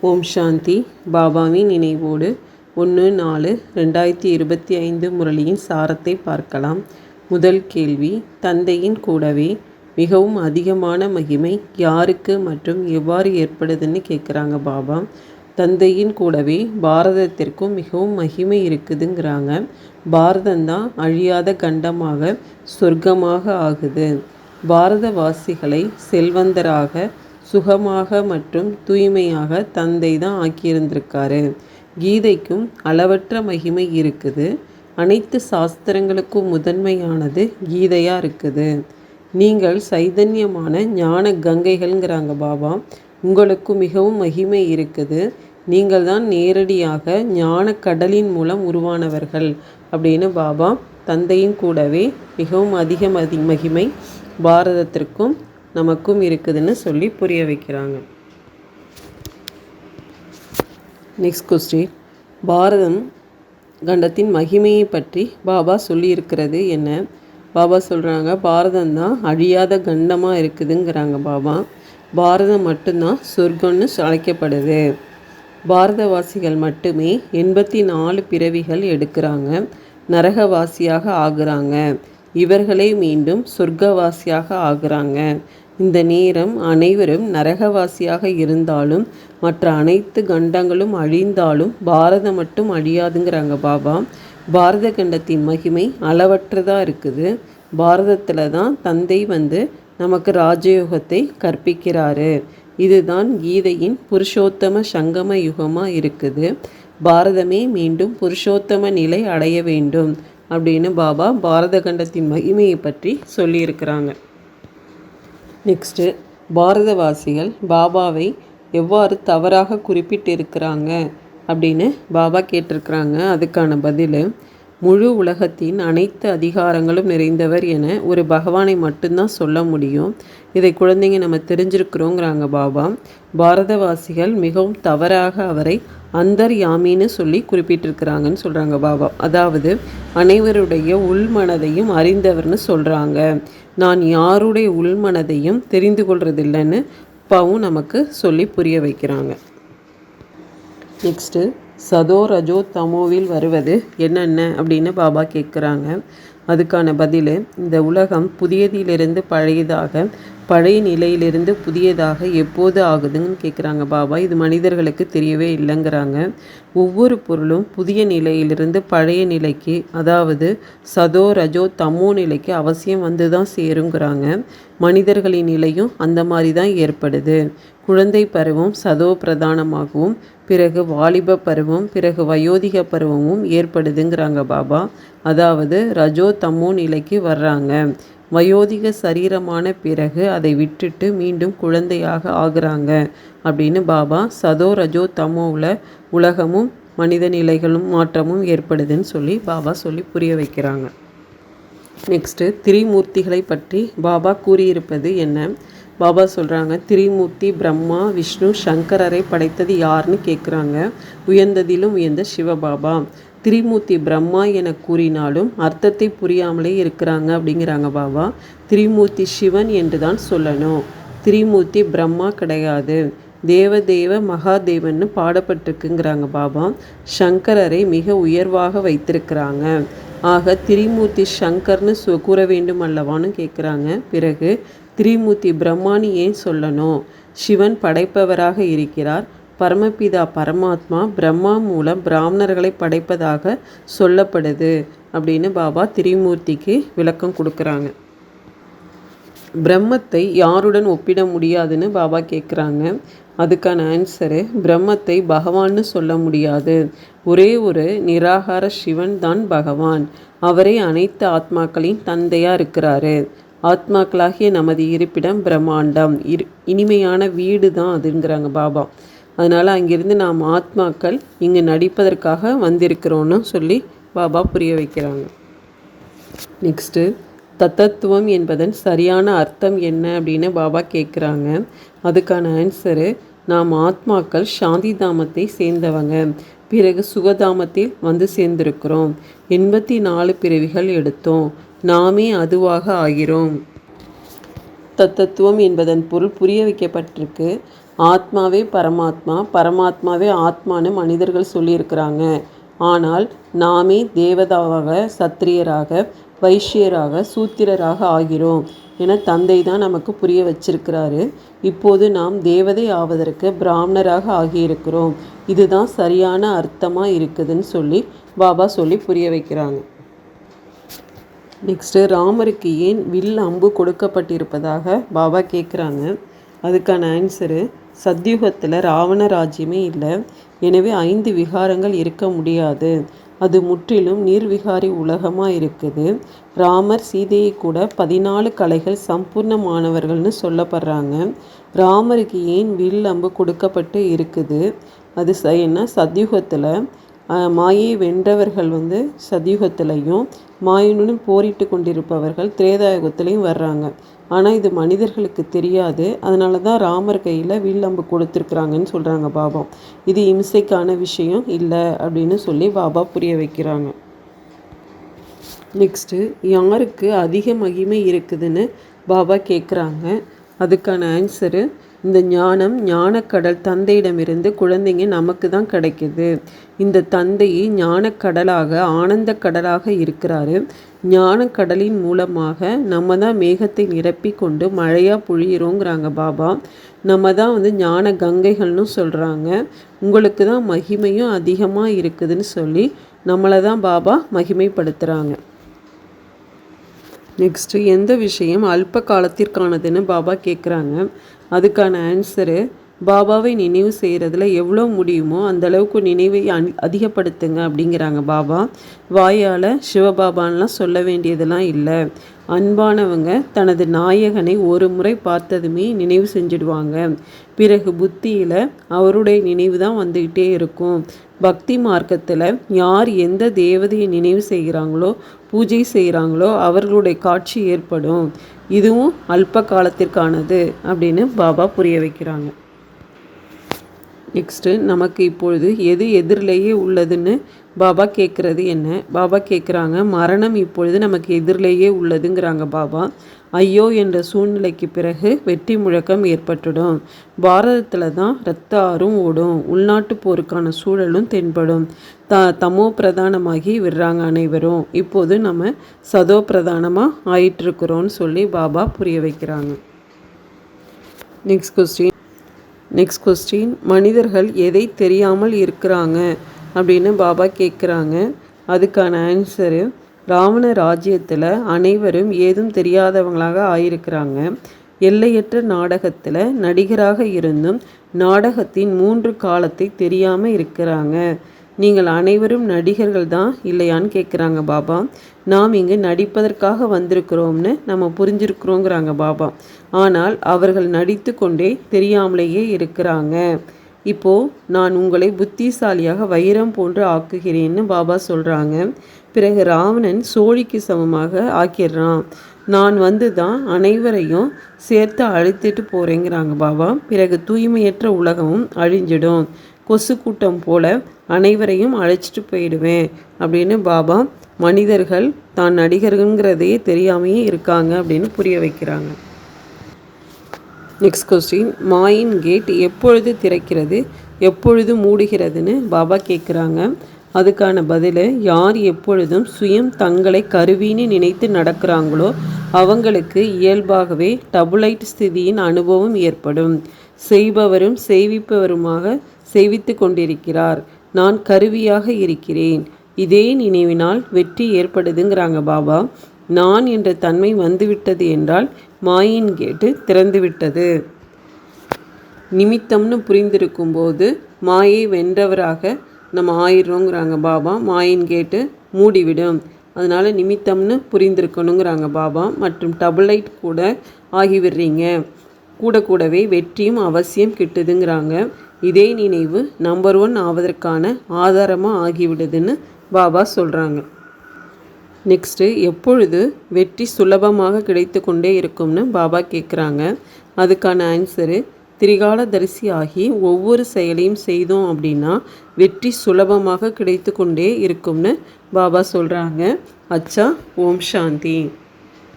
ஓம் சாந்தி. பாபாவின் நினைவோடு ஒன்று நாலு ரெண்டாயிரத்தி இருபத்தி ஐந்து முரளியின் சாரத்தை பார்க்கலாம். முதல் கேள்வி தந்தையின் கூடவே மிகவும் அதிகமான மகிமை யாருக்கு மற்றும் எவ்வாறு ஏற்படுதுன்னு கேட்குறாங்க பாபா. தந்தையின் கூடவே பாரதத்திற்கும் மிகவும் மகிமை இருக்குதுங்கிறாங்க. பாரதந்தான் அழியாத கண்டமாக சொர்க்கமாக ஆகுது. பாரதவாசிகளை செல்வந்தராக சுகமாக மற்றும் தூய்மையாக தந்தை தான் ஆக்கியிருந்திருக்காரு. கீதைக்கும் அளவற்ற மகிமை இருக்குது. அனைத்து சாஸ்திரங்களுக்கும் முதன்மையானது கீதையாக இருக்குது. நீங்கள் சைதன்யமான ஞான கங்கைகள்ங்கிறாங்க பாபா. உங்களுக்கு மிகவும் மகிமை இருக்குது. நீங்கள் தான் நேரடியாக ஞான கடலின் மூலம் உருவானவர்கள் அப்படின்னு பாபா தந்தையும் கூடவே மிகவும் அதிக மதி மகிமை பாரதத்திற்கும் நமக்கும் இருக்குதுன்னு சொல்லி புரிய வைக்கிறாங்க. நெக்ஸ்ட் கொஸ்டின் பாரதம் கண்டத்தின் மகிமையை பற்றி பாபா சொல்லியிருக்கிறது என்ன? பாபா சொல்கிறாங்க பாரதம் தான் அழியாத கண்டமாக இருக்குதுங்கிறாங்க பாபா. பாரதம் மட்டும்தான் சொர்க்கம்னு அழைக்கப்படுது. பாரதவாசிகள் மட்டுமே எண்பத்தி நாலு பிறவிகள் எடுக்கிறாங்க. நரகவாசியாக ஆகுறாங்க. இவர்களே மீண்டும் சொர்க்கவாசியாக ஆகுறாங்க. இந்த நேரம் அனைவரும் நரகவாசியாக இருந்தாலும் மற்ற அனைத்து கண்டங்களும் அழிந்தாலும் பாரதம் மட்டும் அழியாதுங்கிறாங்க பாபா. பாரத கண்டத்தின் மகிமை அளவற்றதாக இருக்குது. பாரதத்தில் தான் தந்தை வந்து நமக்கு ராஜயோகத்தை கற்பிக்கிறாரு. இதுதான் கீதையின் புருஷோத்தம சங்கம யுகமாக இருக்குது. பாரதமே மீண்டும் புருஷோத்தம நிலை அடைய வேண்டும் அப்படின்னு பாபா பாரத கண்டத்தின் மகிமையை பற்றி சொல்லியிருக்கிறாங்க. நெக்ஸ்ட்டு பாரதவாசிகள் பாபாவை எவ்வாறு தவறாக குறிப்பிட்டிருக்கிறாங்க அப்படின்னு பாபா கேட்டிருக்கிறாங்க. அதுக்கான பதில் முழு உலகத்தின் அனைத்து அதிகாரங்களும் நிறைந்தவர் என ஒரு பகவானை மட்டும்தான் சொல்ல முடியும். இதை குழந்தைங்க நம்ம தெரிஞ்சிருக்கிறோங்கிறாங்க பாபா. பாரதவாசிகள் மிகவும் தவறாக அவரை அந்தர் யாமின்னு சொல்லி குறிப்பிட்டிருக்கிறாங்கன்னு சொல்கிறாங்க பாபா. அதாவது அனைவருடைய உள்மனதையும் அறிந்தவர்னு சொல்கிறாங்க நான் யாருடைய உள்மனதையும் தெரிந்து கொள்றதில்லைன்னு அப்பாவும் நமக்கு சொல்லி புரிய வைக்கிறாங்க. நெக்ஸ்ட்டு சதோ ரஜோ தமோவில் வருவது என்னென்ன அப்படின்னு பாபா கேட்குறாங்க. அதுக்கான பதில் இந்த உலகம் புதியதிலிருந்து பழையதாக பழைய நிலையிலிருந்து புதியதாக எப்போது ஆகுதுன்னு கேட்குறாங்க பாபா. இது மனிதர்களுக்கு தெரியவே இல்லைங்கிறாங்க. ஒவ்வொரு பொருளும் புதிய நிலையிலிருந்து பழைய நிலைக்கு அதாவது சதோ ரஜோ தமோ நிலைக்கு அவசியம் வந்து தான் சேருங்கிறாங்க. மனிதர்களின் நிலையும் அந்த மாதிரி தான் ஏற்படுது. குழந்தை பருவம் சதோ பிரதானமாகவும் பிறகு வாலிப பருவம் பிறகு வயோதிக பருவமும் ஏற்படுதுங்கிறாங்க பாபா. அதாவது ரஜோ தமோ நிலைக்கு வர்றாங்க. வயோதிக சரீரமான பிறகு அதை விட்டுட்டு மீண்டும் குழந்தையாக ஆகுறாங்க அப்படின்னு பாபா சதோ ரஜோ தமோவில் உலகமும் மனித நிலைகளும் மாற்றமும் ஏற்படுதுன்னு சொல்லி பாபா சொல்லி புரிய வைக்கிறாங்க. நெக்ஸ்ட்டு திரிமூர்த்திகளை பற்றி பாபா கூறியிருப்பது என்ன? பாபா சொல்கிறாங்க திரிமூர்த்தி பிரம்மா விஷ்ணு சங்கரரை படைத்தது யாருன்னு கேட்குறாங்க உயர்ந்ததிலும் உயர்ந்த சிவபாபா. திரிமூர்த்தி பிரம்மா என கூறினாலும் அர்த்தத்தை புரியாமலே இருக்கிறாங்க அப்படிங்கிறாங்க பாபா. திரிமூர்த்தி சிவன் என்று தான் சொல்லணும். திரிமூர்த்தி பிரம்மா கிடையாது. தேவதேவ மகாதேவன்னு பாடப்பட்டிருக்குங்கிறாங்க பாபா. சங்கரரை மிக உயர்வாக வைத்திருக்கிறாங்க. ஆக திரிமூர்த்தி சங்கர்னு சொ கூற வேண்டும் அல்லவான்னு கேட்குறாங்க பிறகு திரிமூர்த்தி பிரம்மான்னு ஏன் சொல்லணும்? சிவன் படைப்பவராக இருக்கிறார். பரமபிதா பரமாத்மா பிரம்மா மூலம் பிராமணர்களை படைப்பதாக சொல்லப்படுது அப்படின்னு பாபா திரிமூர்த்திக்கு விளக்கம் கொடுக்குறாங்க. பிரம்மத்தை யாருடன் ஒப்பிட முடியாதுன்னு பாபா கேட்குறாங்க அதுக்கான ஆன்சரு பிரம்மத்தை பகவான்னு சொல்ல முடியாது. ஒரே ஒரு நிராகார சிவன் தான் பகவான். அவரே அனைத்து ஆத்மாக்களின் தந்தையாக இருக்கிறாரு. ஆத்மாக்களாகிய நமது இருப்பிடம் பிரம்மாண்டம். இரு இனிமையான வீடு தான் அதுங்கிறாங்க பாபா. அதனால் அங்கிருந்து நாம் ஆத்மாக்கள் இங்கே நடிப்பதற்காக வந்திருக்கிறோன்னு சொல்லி பாபா புரிய வைக்கிறாங்க. நெக்ஸ்ட்டு தத்தத்துவம் என்பதன் சரியான அர்த்தம் என்ன அப்படின்னு பாபா கேட்குறாங்க. அதுக்கான ஆன்சரு நாம் ஆத்மாக்கள் சாந்தி தாமத்தை சேர்ந்தவங்க. பிறகு சுகதாமத்தில் வந்து சேர்ந்திருக்கிறோம். எண்பத்தி நாலு பிறவிகள் எடுத்தோம். நாமே அதுவாக ஆகிறோம். தத்தத்துவம் என்பதன் பொருள் புரிய வைக்கப்பட்டிருக்கு. ஆத்மாவே பரமாத்மா பரமாத்மாவே ஆத்மான்னு மனிதர்கள் சொல்லியிருக்கிறாங்க. ஆனால் நாமே தேவதாவாக சத்திரியராக வைஷ்யராக சூத்திரராக ஆகிறோம் என தந்தை தான் நமக்கு புரிய வச்சிருக்கிறாரு. இப்போது நாம் தேவதை ஆவதற்கு பிராமணராக ஆகியிருக்கிறோம். இதுதான் சரியான அர்த்தமாக இருக்குதுன்னு சொல்லி பாபா சொல்லி புரிய வைக்கிறாங்க. நெக்ஸ்ட்டு ராமருக்கு ஏன் வில் அம்பு கொடுக்கப்பட்டிருப்பதாக பாபா கேட்குறாங்க அதுக்கான ஆன்சரு சத்யுகத்தில் ராவண ராஜ்யமே இல்லை. எனவே ஐந்து விகாரங்கள் இருக்க முடியாது. அது முற்றிலும் நீர்விகாரி உலகமாக இருக்குது. ராமர் சீதையை கூட பதினாலு கலைகள் சம்பூர்ணமானவர்கள்னு சொல்லப்படுறாங்க. ராமருக்கு ஏன் வில் அம்பு கொடுக்கப்பட்டு இருக்குது? அது என்ன? சத்யுகத்தில் மாயை வென்றவர்கள் வந்து சதியுகத்திலையும் மாயனுடன் போரிட்டு கொண்டிருப்பவர்கள் திரேதாயுகத்திலையும் வர்றாங்க. ஆனால் இது மனிதர்களுக்கு தெரியாது. அதனால தான் ராமர் கையில் வில்லம்பு கொடுத்துருக்குறாங்கன்னு சொல்கிறாங்க பாபா இது இம்சைக்கான விஷயம் இல்லை அப்படின்னு சொல்லி பாபா புரிய வைக்கிறாங்க. நெக்ஸ்ட்டு யாருக்கு அதிக மகிமை இருக்குதுன்னு பாபா கேட்குறாங்க அதுக்கான ஆன்சரு இந்த ஞானம் ஞானக்கடல் தந்தையிடமிருந்து குழந்தைங்க நமக்கு தான் கிடைக்குது. இந்த தந்தையை ஞானக்கடலாக ஆனந்த கடலாக இருக்கிறாரு. ஞானக்கடலின் மூலமாக நம்ம தான் மேகத்தை நிரப்பி கொண்டு மழையாக பொழியிறோங்கிறாங்க பாபா. நம்ம தான் வந்து ஞான கங்கைகள்னு சொல்கிறாங்க உங்களுக்கு தான் மகிமையும் அதிகமாக இருக்குதுன்னு சொல்லி நம்மளை தான் பாபா மகிமைப்படுத்துகிறாங்க நெக்ஸ்ட்டு எந்த விஷயம் அல்ப காலத்திற்கானதுன்னு பாபா கேட்குறாங்க அதுக்கான ஆன்சரு பாபாவை நினைவு செய்கிறதுல எவ்வளோ முடியுமோ அந்தளவுக்கு நினைவை அன் அதிகப்படுத்துங்க அப்படிங்கிறாங்க பாபா. வாயால் சிவபாபான்லாம் சொல்ல வேண்டியதெல்லாம் இல்லை. அன்பானவங்க தனது நாயகனை ஒரு முறை பார்த்ததுமே நினைவு செஞ்சிடுவாங்க. பிறகு புத்தியில் அவருடைய நினைவு தான் வந்துக்கிட்டே இருக்கும். பக்தி மார்க்கத்தில் யார் எந்த தேவதையை நினைவு செய்கிறாங்களோ பூஜை செய்கிறாங்களோ அவர்களுடைய காட்சி ஏற்படும். இதுவும் அல்ப காலத்திற்கானது அப்படின்னு பாபா புரிய வைக்கிறாங்க. நெக்ஸ்ட்டு நமக்கு இப்பொழுது எது எதிரிலேயே உள்ளதுன்னு பாபா கேட்குறது என்ன? பாபா கேட்குறாங்க மரணம் இப்பொழுது நமக்கு எதிரிலேயே உள்ளதுங்கிறாங்க பாபா. ஐயோ என்ற சூழ்நிலைக்கு பிறகு வெற்றி முழக்கம் ஏற்பட்டுடும். பாரதத்தில் தான் ரத்த ஆறும் ஓடும். உள்நாட்டு போருக்கான சூழலும் தென்படும். த தமோ பிரதானமாகி விடுறாங்க அனைவரும். இப்போது நம்ம சதோ பிரதானமாக ஆயிட்டுருக்குறோன்னு சொல்லி பாபா புரிய வைக்கிறாங்க. நெக்ஸ்ட் கொஸ்டின் நெக்ஸ்ட் கொஸ்டின் மனிதர்கள் எதை தெரியாமல் இருக்கிறாங்க அப்படின்னு பாபா கேட்குறாங்க. அதுக்கான ஆன்சரு ராவண ராஜ்யத்தில் அனைவரும் ஏதும் தெரியாதவங்களாக ஆயிருக்கிறாங்க. எல்லையற்ற நாடகத்தில் நடிகராக இருந்தும் நாடகத்தின் மூன்று காலத்தை தெரியாமல் இருக்கிறாங்க. நீங்கள் அனைவரும் நடிகர்கள் தான் இல்லையான்னு கேட்குறாங்க பாபா. நாம் இங்கு நடிப்பதற்காக வந்திருக்கிறோம்னு நம்ம புரிஞ்சிருக்கிறோங்கிறாங்க பாபா. ஆனால் அவர்கள் நடித்து கொண்டே தெரியாமலேயே இருக்கிறாங்க. இப்போது நான் உங்களை புத்திசாலியாக வைரம் போன்று ஆக்குகிறேன்னு பாபா சொல்கிறாங்க பிறகு ராவணன் சோழிக்கு சமமாக ஆக்கிடுறான். நான் வந்து தான் அனைவரையும் சேர்த்து அழைத்துட்டு போகிறேங்கிறாங்க பாபா. பிறகு தூய்மையற்ற உலகமும் அழிஞ்சிடும். கொசு கூட்டம் போல அனைவரையும் அழைச்சிட்டு போயிடுவேன் அப்படின்னு பாபா மனிதர்கள் தான் நடிகர்கள்ங்கிறதையே தெரியாமையே இருக்காங்க அப்படின்னு புரிய வைக்கிறாங்க. நெக்ஸ்ட் கொஸ்டின் மாயின் கேட் எப்பொழுது திறக்கிறது எப்பொழுது மூடுகிறதுன்னு பாபா கேட்குறாங்க அதுக்கான பதில் யார் எப்பொழுதும் சுயம் தங்களை கருவின்னு நினைத்து நடக்கிறாங்களோ அவங்களுக்கு இயல்பாகவே டபுளைட் ஸ்திதியின் அனுபவம் ஏற்படும். செய்பவரும் செய்விப்பவருமாக செய்வித்து கொண்டிருக்கிறார். நான் கருவியாக இருக்கிறேன். இதே நினைவினால் வெற்றி ஏற்படுதுங்கிறாங்க பாபா. நான் என்ற தன்மை வந்துவிட்டது என்றால் மாயின் கேட்டு திறந்துவிட்டது. நிமித்தம்னு புரிந்திருக்கும் போது மாயை வென்றவராக நம்ம ஆயிடுறோங்கிறாங்க பாபா. மாயின் கேட்டு மூடிவிடும். அதனால் நிமித்தம்னு புரிந்திருக்கணுங்கிறாங்க பாபா. மற்றும் டபுளைட் கூட ஆகிவிடுறீங்க. கூட கூடவே வெற்றியும் அவசியம் கிட்டுதுங்கிறாங்க. இதே நினைவு நம்பர் ஒன் ஆவதற்கான ஆதாரமாக ஆகிவிடுதுன்னு பாபா சொல்கிறாங்க நெக்ஸ்ட்டு எப்பொழுது வெற்றி சுலபமாக கிடைத்து கொண்டே இருக்கும்னு பாபா கேட்குறாங்க அதுக்கான ஆன்சரு திரிகாலதரிசி ஆகி ஒவ்வொரு செயலையும் செய்தோம் அப்படின்னா வெற்றி சுலபமாக கிடைத்து கொண்டே இருக்கும்னு பாபா சொல்கிறாங்க அச்சா ஓம் சாந்தி.